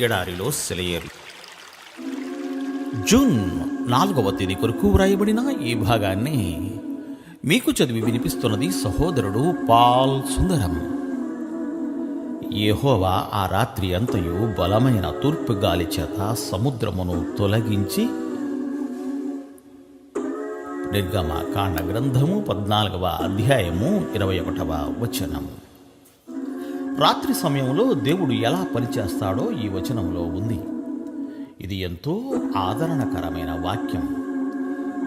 ఎడారిలో సెలయేరు. జూన్ నాలుగవ తేదీ కొరకు వ్రాయబడిన ఈ భాగాన్ని మీకు చదివి వినిపిస్తున్నది సహోదరుడు పాల్ సుందరం. యహోవా ఆ రాత్రి అంతయు బలమైన తూర్పు గాలి చేత సముద్రమును తొలగించి నిర్గమ కాండ గ్రంథము పద్నాలుగవ అధ్యాయము ఇరవై ఒకటవ వచనము రాత్రి సమయంలో దేవుడు ఎలా పనిచేస్తాడో ఈ వచనంలో ఉంది. ఇది ఎంతో ఆదరణకరమైన వాక్యం.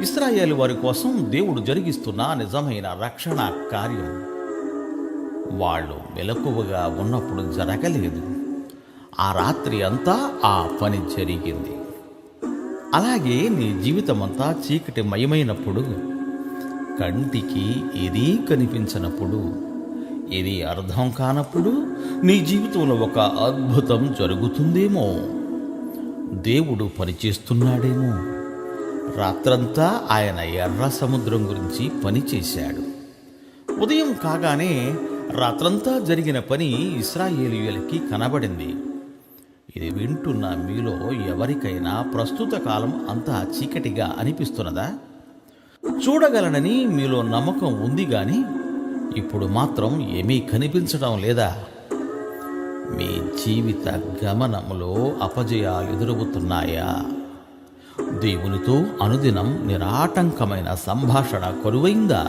ఇస్రాయేల్ వారి కోసం దేవుడు జరిగిస్తున్న నిజమైన రక్షణ కార్యం. వాళ్ళు మెలకువగా ఉన్నప్పుడు జరగలేదు. ఆ రాత్రి అంతా ఆ పని జరిగింది. అలాగే నీ జీవితమంతా చీకటి మయమైనప్పుడు కంటికి ఏదీ కనిపించినప్పుడు ఇది అర్థం కానప్పుడు నీ జీవితంలో ఒక అద్భుతం జరుగుతుందేమో. దేవుడు పనిచేస్తున్నాడేమో. రాత్రంతా ఆయన ఎర్ర సముద్రం గురించి పనిచేశాడు ఉదయం కాగానే రాత్రంతా జరిగిన పని ఇస్రాయేలీయులకి కనబడింది. ఇది వింటున్న మీలో ఎవరికైనా ప్రస్తుత కాలం అంతా చీకటిగా అనిపిస్తున్నదా? చూడగలనని మీలో నమ్మకం ఉంది కానీ ఇప్పుడు మాత్రం ఏమీ కనిపించడం లేదా? మీ జీవిత గమనంలో అపజయాలు ఎదురవుతున్నాయా? దేవునితో అనుదినం నిరాటంకమైన సంభాషణ కొరువైందా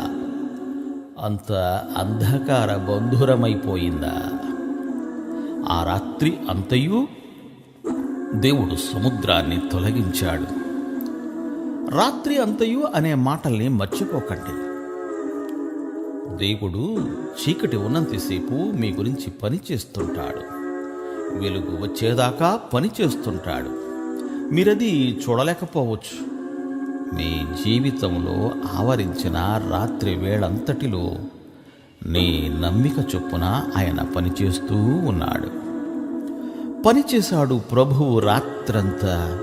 అంత అంధకార బంధురమైపోయిందా? ఆ రాత్రి అంతయు దేవుడు సముద్రాన్ని తొలగించాడు. రాత్రి అంతయు అనే మాటల్ని మర్చిపోకండి. దేవుడు చీకటి ఉన్నంతసేపు మీ గురించి పని చేస్తుంటాడు. వెలుగు వచ్చేదాకా పని చేస్తుంటాడు. మీరది చూడలేకపోవచ్చు. మీ జీవితంలో ఆవరించిన రాత్రి వేళంతటిలో నీ నమ్మిక చొప్పున ఆయన పనిచేస్తూ ఉన్నాడు. పనిచేశాడు ప్రభువు రాత్రంతా.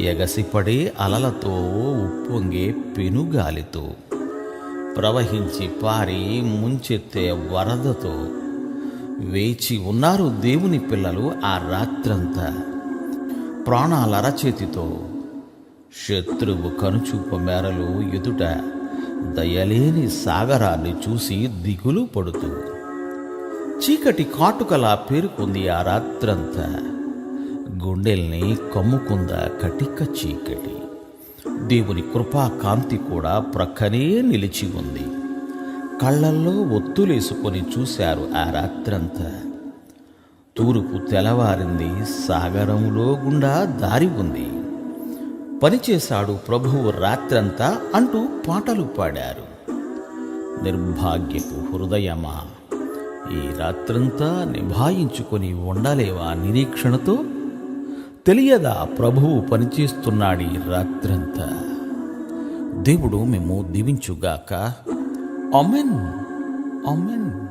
ఎగసిపడే అలలతో ఉప్పొంగే పెనుగాలితో. ప్రవహించి పారి ముంచెత్తే వరదతో వేచి ఉన్నారు దేవుని పిల్లలు ఆ రాత్రంతా. ప్రాణాలరచేతితో శత్రువు కనుచూపు మేరలు ఎదుట దయలేని సాగరాన్ని చూసి దిగులు పడుతూ చీకటి కాటుకలా పేరుకుంది ఆ రాత్రంతా. గుండెల్ని కమ్ముకుంద కటిక చీకటి. దేవుని కృపా కాంతి కూడా ప్రక్కనే నిలిచి ఉంది. కళ్ళల్లో ఒత్తులేసుకొని చూశారు ఆ రాత్రంతా. తూర్పు తెల్లవారింది సాగరంలో గుండా దారి ఉంది. పనిచేశాడు ప్రభువు రాత్రంతా అంటూ పాటలు పాడారు. నిర్భాగ్యపు హృదయమా ఈ రాత్రంతా నిభాయించుకొని ఉండలేవా నిరీక్షణతో? తెలియదా ప్రభువు పనిచేస్తున్నాడు రాత్రంతా? దేవుడు మేము దీవించుగాక. Amen amen